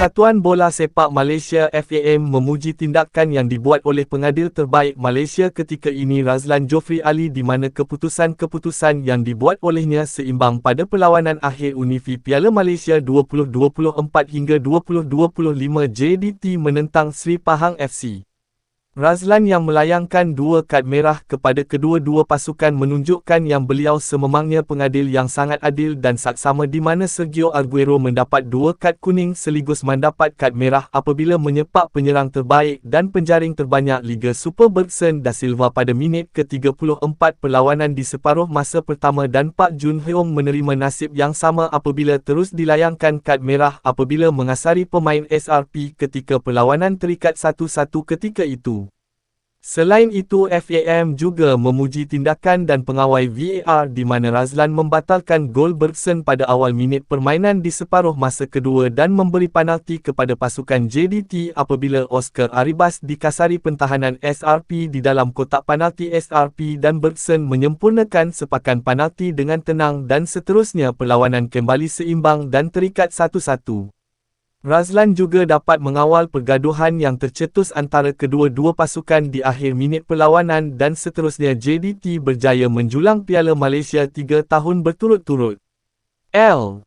Persatuan Bola Sepak Malaysia FAM memuji tindakan yang dibuat oleh pengadil terbaik Malaysia ketika ini Razlan Jofri Ali di mana keputusan-keputusan yang dibuat olehnya seimbang pada perlawanan akhir Unifi Piala Malaysia 2024 hingga 2025 JDT menentang Sri Pahang FC. Razlan yang melayangkan dua kad merah kepada kedua-dua pasukan menunjukkan yang beliau sememangnya pengadil yang sangat adil dan saksama di mana Sergio Aguero mendapat dua kad kuning seligus mendapat kad merah apabila menyepak penyerang terbaik dan penjaring terbanyak Liga Super Bergson da Silva pada minit ke-34 perlawanan di separuh masa pertama dan Pak Jun Heong menerima nasib yang sama apabila terus dilayangkan kad merah apabila mengasari pemain SRP ketika perlawanan terikat satu-satu ketika itu. Selain itu FAM juga memuji tindakan dan pengawai VAR di mana Razlan membatalkan gol Bergson pada awal minit permainan di separuh masa kedua dan memberi penalti kepada pasukan JDT apabila Oscar Aribas dikasari pentahanan SRP di dalam kotak penalti SRP dan Bergson menyempurnakan sepakan penalti dengan tenang dan seterusnya perlawanan kembali seimbang dan terikat satu-satu. Razlan juga dapat mengawal pergaduhan yang tercetus antara kedua-dua pasukan di akhir minit perlawanan dan seterusnya JDT berjaya menjulang Piala Malaysia tiga tahun berturut-turut. L